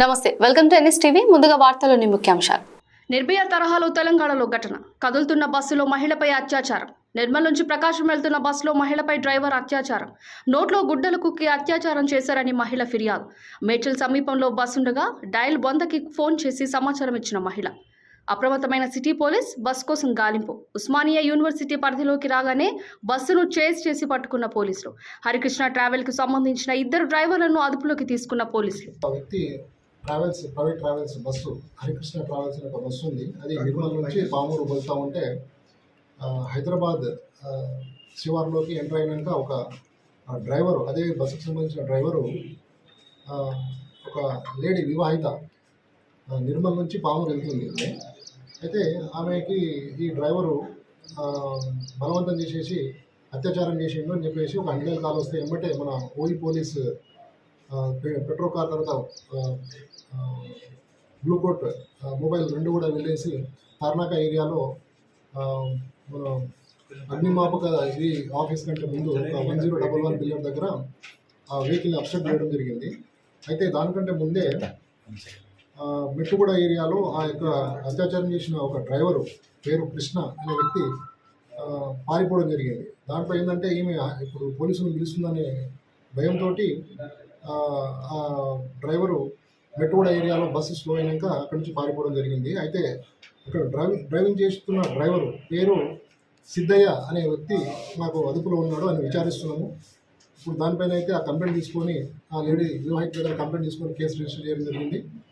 నమస్తే welcome to NS TV. ముందుగా వార్తలోని ముఖ్యాంశాలు. నిర్భయ తరహాలో తెలంగాణలో ఘటన. కదులుతున్న బస్సులో మహిళపై అత్యాచారం. నిర్మల్ నుంచి ప్రకాశం వెళ్తున్న బస్సులో మహిళపై డ్రైవర్ అత్యాచారం. నోట్లో గుడ్డలు కుక్కి అత్యాచారం చేశారని మహిళ ఫిర్యాదు. మేడ్చల్ సమీపంలో బస్సుండగా డయల్ వందకి ఫోన్ చేసి సమాచారం ఇచ్చిన మహిళ. అప్రమత్తమైన సిటీ పోలీస్ బస్ కోసం గాలింపు. ఉస్మానియా యూనివర్సిటీ పరిధిలోకి రాగానే బస్సును చేజ్ చేసి పట్టుకున్న పోలీసులు. హరికృష్ణ ట్రావెల్కు సంబంధించిన ఇద్దరు డ్రైవర్లను అదుపులోకి తీసుకున్న పోలీసులు. ఆ వ్యక్తి travels private travels bus Harikrishna travels అనే ఒక బస్సు ఉంది అది నిర్మల్ నుంచి పామూరు వెళ్తూ ఉంటే హైదరాబాద్ శివార్లోకి ఎంటర్ అయినాక ఒక డ్రైవరు అదే బస్సుకు సంబంధించిన డ్రైవరు ఒక లేడీ వివాహిత నిర్మల్ నుంచి పామూరు వెళ్తుంది. అయితే ఆమెకి ఈ డ్రైవరు బలవంతం చేసేసి అత్యాచారం చేసిండు అని చెప్పేసి ఒక హండ్రెడ్ కాల్ వస్తే ఎమ్మటే మన ఓయి పోలీస్ పెట్రోల్ కార్ తర్వాత బ్లూకోట్ మొబైల్ రెండు కూడా వెళ్ళేసి తార్నాక ఏరియాలో మన అగ్నిమాపక ఇది ఆఫీస్ కంటే ముందు one zero double one billion దగ్గర ఆ వెహికల్ని అప్సెట్ చేయడం జరిగింది. అయితే దానికంటే ముందే మెట్టుగూడ ఏరియాలో ఆ యొక్క అత్యాచారం చేసిన ఒక డ్రైవరు పేరు కృష్ణ అనే వ్యక్తి పారిపోవడం జరిగింది. దాంట్లో ఏంటంటే ఈమె ఇప్పుడు పోలీసులు పిలుస్తుందనే భయంతో ఆ డ్రైవరు మెట్టుగూడ ఏరియాలో బస్సు స్లో అయినాక అక్కడి నుంచి పారిపోవడం జరిగింది. అయితే ఇక్కడ డ్రైవింగ్ డ్రైవింగ్ చేస్తున్న డ్రైవరు పేరు సిద్ధయ్య అనే వ్యక్తి మాకు అదుపులో ఉన్నాడు అని విచారిస్తున్నాము. ఇప్పుడు దానిపైన అయితే ఆ కంప్లైంట్ తీసుకొని ఆ లేడీ వివాహిత దగ్గర కంప్లైంట్ తీసుకొని కేసు రిజిస్టర్ చేయడం జరిగింది.